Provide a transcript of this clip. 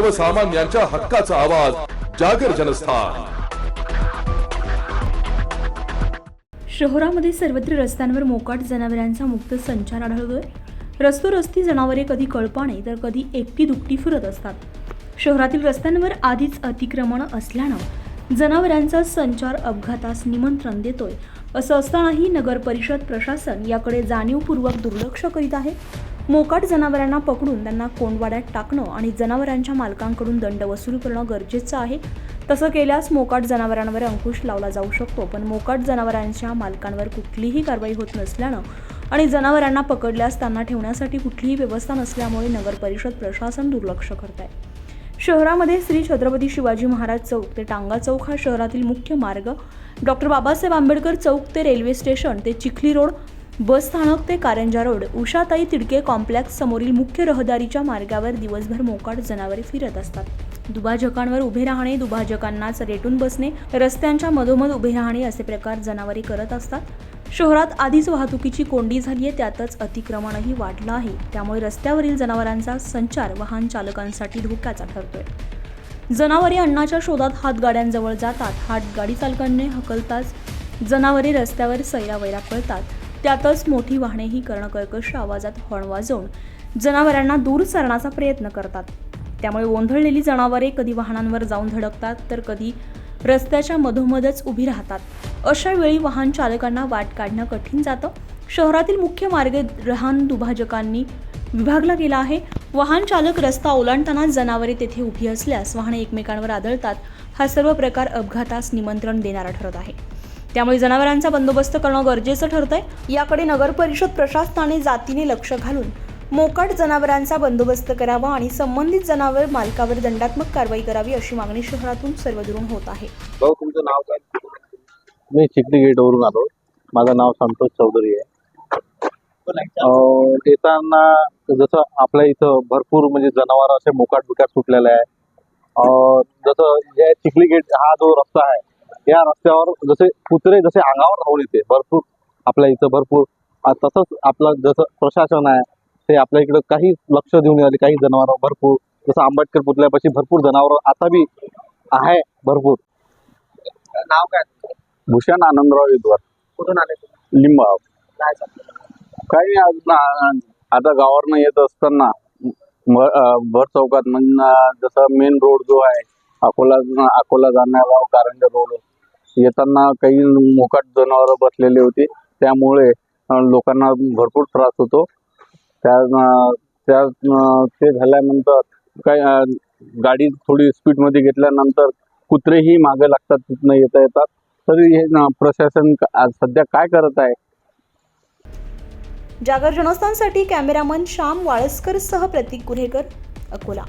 सर्वसामान्यांच्या हक्काचा आवाज जागर जनस्थान. शहरामध्ये सर्वत्र रस्त्यांवर मोकाट जनावरांचा मुक्त संचार आढळतोय. रस्तोरस्ती जनावरे कधी कळपाने तर कधी एकटी दुकटी फिरत असतात. शहरातील रस्त्यांवर आधीच अतिक्रमण असल्यानं जनावरांचा संचार अपघातास निमंत्रण देतोय. असं असतानाही नगर परिषद प्रशासन याकडे जाणीवपूर्वक दुर्लक्ष करीत आहे. मोकाट जनावरांना पकडून त्यांना कोंडवाड्यात टाकणं आणि जनावरांच्या मालकांकडून दंड वसूल करणं गरजेचं आहे. तसं केल्यास मोकाट जनावरांवर अंकुश लावला जाऊ शकतो पण मोकाट जनावरांच्या मालकांवर कुठलीही कारवाई होत नसल्यानं आणि जनावरांना पकडल्यास त्यांना ठेवण्यासाठी कुठलीही व्यवस्था नसल्यामुळे नगर परिषद प्रशासन दुर्लक्ष करत आहे शहरामध्ये श्री छत्रपती शिवाजी महाराज चौक ते टांगा चौक हा शहरातील मुख्य मार्ग. डॉक्टर बाबासाहेब आंबेडकर चौक ते रेल्वे स्टेशन ते चिखली रोड बस स्थानक ते कारंजा रोड उषाताई तिडके कॉम्प्लेक्स समोरील मुख्य रहदारीच्या मार्गावर दिवसभर मोकाट जनावरे फिरत असतात. दुभाजकांवर उभे राहणे दुभाजकांनाच रेटून बसणे रस्त्यांच्या मधोमध उभे राहणे असे प्रकार जनावरे करत असतात. शहरात आधीच वाहतुकीची कोंडी झाली आहे त्यातच अतिक्रमणही वाढलं आहे. त्यामुळे रस्त्यावरील जनावरांचा संचार वाहन चालकांसाठी धोक्याचा ठरतोय. जनावरे अन्नाच्या शोधात हातगाड्यांजवळ जातात. हातगाडी चालकांनी हकलताच जनावरे रस्त्यावर सैरावैरा पळतात. त्यातच मोठी वाहनेही कर्णकर्कश आवाजात हॉर्न वाजवून जनावरांना दूर सरण्याचा प्रयत्न करतात. त्यामुळे गोंधळलेली जनावरे कधी वाहनांवर जाऊन धडकतात तर कधी रस्त्याच्या मधोमधच उभी राहतात. अशा वेळी वाहन चालकांना वाट काढणं कठीण जातं. शहरातील मुख्य मार्ग लहान दुभाजकांनी विभागला गेला आहे. वाहन चालक रस्ता ओलांडताना जनावरे तेथे उभी असल्यास वाहने एकमेकांवर आदळतात. हा सर्व प्रकार अपघातास निमंत्रण देणारा ठरत आहे. त्यामुळे जनावरांचा बंदोबस्त करणं गरजेचं ठरतंय. याकडे नगर परिषद प्रशासनाने जातीने लक्ष घालून मोकाट जनावरांचा बंदोबस्त करावा आणि संबंधित जनावर मालकावर दंडात्मक कारवाई करावी अशी मागणी शहरातून सर्वदूरून होत आहे. भाऊ तुमचं नाव काय? मी चिखली गेटवरून आलो. माझं नाव संतोष चौधरी आहे. येताना जसं आपल्या इथं भरपूर म्हणजे जनावर असे मोकाट बिकाट सुटलेले आहे. अं, जसं या चिखली गेट हा जो रस्ता आहे या रस्त्यावर जसे कुत्रे जसे अंगावर धावून येते भरपूर आपल्या इथं भरपूर. तसंच आपलं जसं प्रशासन आहे ते आपल्या इकडं काही लक्ष देऊन राहिले काही जनावर भरपूर. जसं आंबेडकर पुतळ्यापाशी भरपूर जनावर आता बी आहे भरपूर. नाव काय? भूषण आनंदराव विद्वार कुठून आले लिंबाव. काही नाही, आज ना- आता गावावरनं येत असताना भर चौकात म्हणजे जसं मेन रोड जो आहे अकोला अकोला जाणारा कारंजा रोड येताना काही मोकाट जनावरं बसलेली होती. त्यामुळे लोकांना भरपूर त्रास होतो. त्या त्या ते झाल्यानंतर काय गाडी थोडी स्पीडमध्ये घेतल्यानंतर कुत्रेही मागे लागतात तिथनं येता येतात तरी हे प्रशासन सध्या काय करत आहे? जागर जनस्थानसाठी कॅमेरामन श्याम वाळसकर सह प्रतीक गुन्हेकर अकोला.